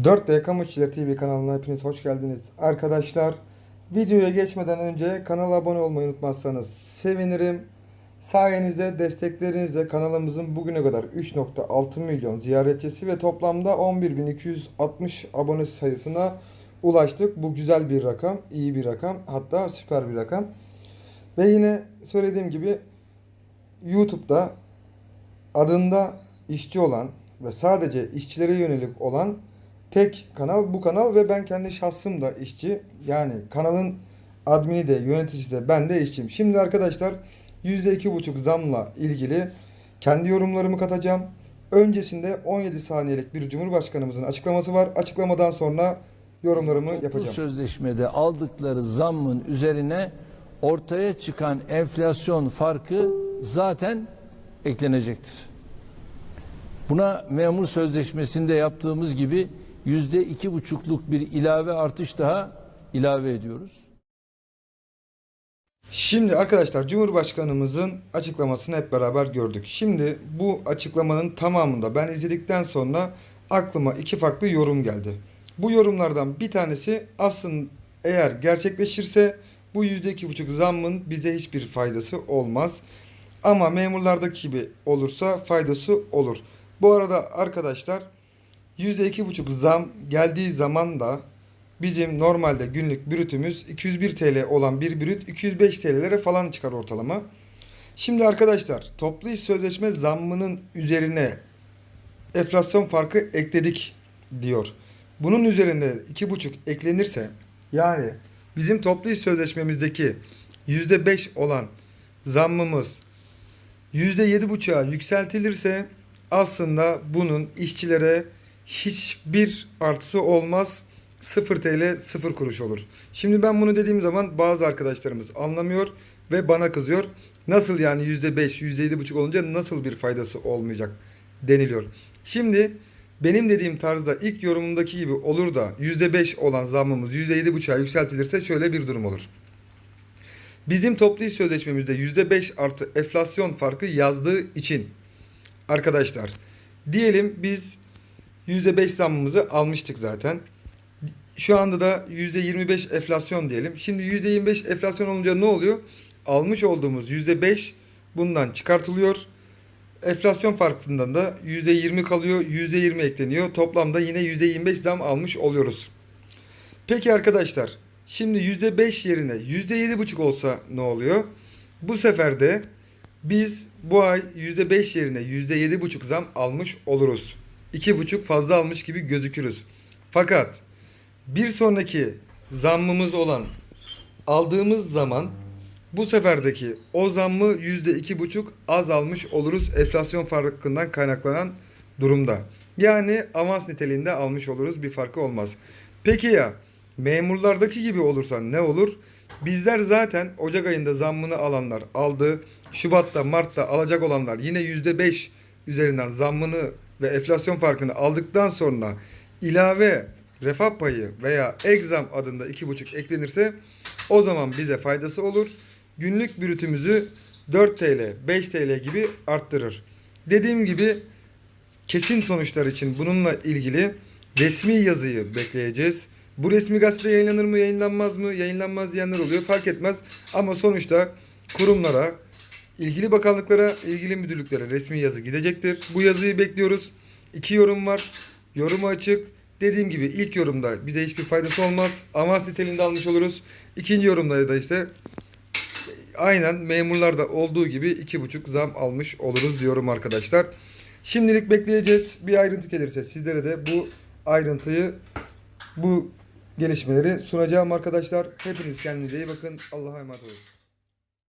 4D Kamu İşçileri TV kanalına hepiniz hoş geldiniz. Arkadaşlar videoya geçmeden önce kanala abone olmayı unutmazsanız sevinirim. Sayenizde desteklerinizle kanalımızın bugüne kadar 3.6 milyon ziyaretçisi ve toplamda 11.260 abone sayısına ulaştık. Bu güzel bir rakam, iyi bir rakam hatta süper bir rakam. Ve yine söylediğim gibi YouTube'da adında işçi olan ve sadece işçilere yönelik olan tek kanal bu kanal ve ben kendi şahsım da işçi. Yani kanalın admini de yöneticisi de ben de işçiyim. Şimdi arkadaşlar %2,5 zamla ilgili kendi yorumlarımı katacağım. Öncesinde 17 saniyelik bir Cumhurbaşkanımızın açıklaması var. Açıklamadan sonra yorumlarımı Toplu yapacağım. sözleşmede aldıkları zammın üzerine ortaya çıkan enflasyon farkı zaten eklenecektir. Buna memur sözleşmesinde yaptığımız gibi yüzde iki buçukluk bir ilave artış daha ilave ediyoruz. Şimdi arkadaşlar Cumhurbaşkanımızın açıklamasını hep beraber gördük. Şimdi bu açıklamanın tamamında ben izledikten sonra aklıma iki farklı yorum geldi. Bu yorumlardan bir tanesi aslında eğer gerçekleşirse bu %2,5 zammın bize hiçbir faydası olmaz. Ama memurlardaki gibi olursa faydası olur. Bu arada arkadaşlar %2,5 zam geldiği zaman da bizim normalde günlük brütümüz 201 TL olan bir brüt 205 TL'lere falan çıkar ortalama. Şimdi arkadaşlar toplu iş sözleşme zammının üzerine enflasyon farkı ekledik diyor. Bunun üzerine 2,5 eklenirse yani bizim toplu iş sözleşmemizdeki %5 olan zammımız %7,5'a yükseltilirse aslında bunun işçilere hiçbir artısı olmaz. 0 TL 0 kuruş olur. Şimdi ben bunu dediğim zaman bazı arkadaşlarımız anlamıyor ve bana kızıyor. Nasıl yani %5, %7,5 olunca nasıl bir faydası olmayacak deniliyor. Şimdi benim dediğim tarzda ilk yorumumdaki gibi olur da %5 olan zammımız %7,5'a yükseltilirse şöyle bir durum olur. Bizim toplu iş sözleşmemizde %5 artı enflasyon farkı yazdığı için arkadaşlar diyelim biz %5 zammımızı almıştık zaten. Şu anda da %25 enflasyon diyelim. Şimdi %25 enflasyon olunca ne oluyor? Almış olduğumuz %5 bundan çıkartılıyor. Enflasyon farkından da %20 kalıyor. %20 ekleniyor. Toplamda yine %25 zam almış oluyoruz. Peki arkadaşlar şimdi %5 yerine %7,5 olsa ne oluyor? Bu sefer de biz bu ay %5 yerine %7,5 zam almış oluruz. 2,5 fazla almış gibi gözükürüz. Fakat bir sonraki zammımız olan aldığımız zaman bu seferdeki o zammı %2,5 az almış oluruz enflasyon farkından kaynaklanan durumda. Yani avans niteliğinde almış oluruz bir farkı olmaz. Peki ya memurlardaki gibi olursa ne olur? Bizler zaten Ocak ayında zammını alanlar aldı. Şubat'ta Mart'ta alacak olanlar yine %5 üzerinden zammını ve enflasyon farkını aldıktan sonra ilave refah payı veya egzam adında 2,5 eklenirse o zaman bize faydası olur. Günlük brütümüzü 4 TL, 5 TL gibi arttırır. Dediğim gibi kesin sonuçlar için bununla ilgili resmi yazıyı bekleyeceğiz. Bu resmi gazete yayınlanır mı, yayınlanmaz mı? Yayınlanmaz diyenler oluyor. Fark etmez. Ama sonuçta kurumlara, ilgili bakanlıklara, ilgili müdürlüklere resmi yazı gidecektir. Bu yazıyı bekliyoruz. İki yorum var. Yorumu açık. Dediğim gibi ilk yorumda bize hiçbir faydası olmaz. Avans niteliğinde almış oluruz. İkinci yorumda da işte aynen memurlarda olduğu gibi iki buçuk zam almış oluruz diyorum arkadaşlar. Şimdilik bekleyeceğiz. Bir ayrıntı gelirse sizlere de bu ayrıntıyı bu gelişmeleri sunacağım arkadaşlar. Hepiniz kendinize iyi bakın. Allah'a emanet olun.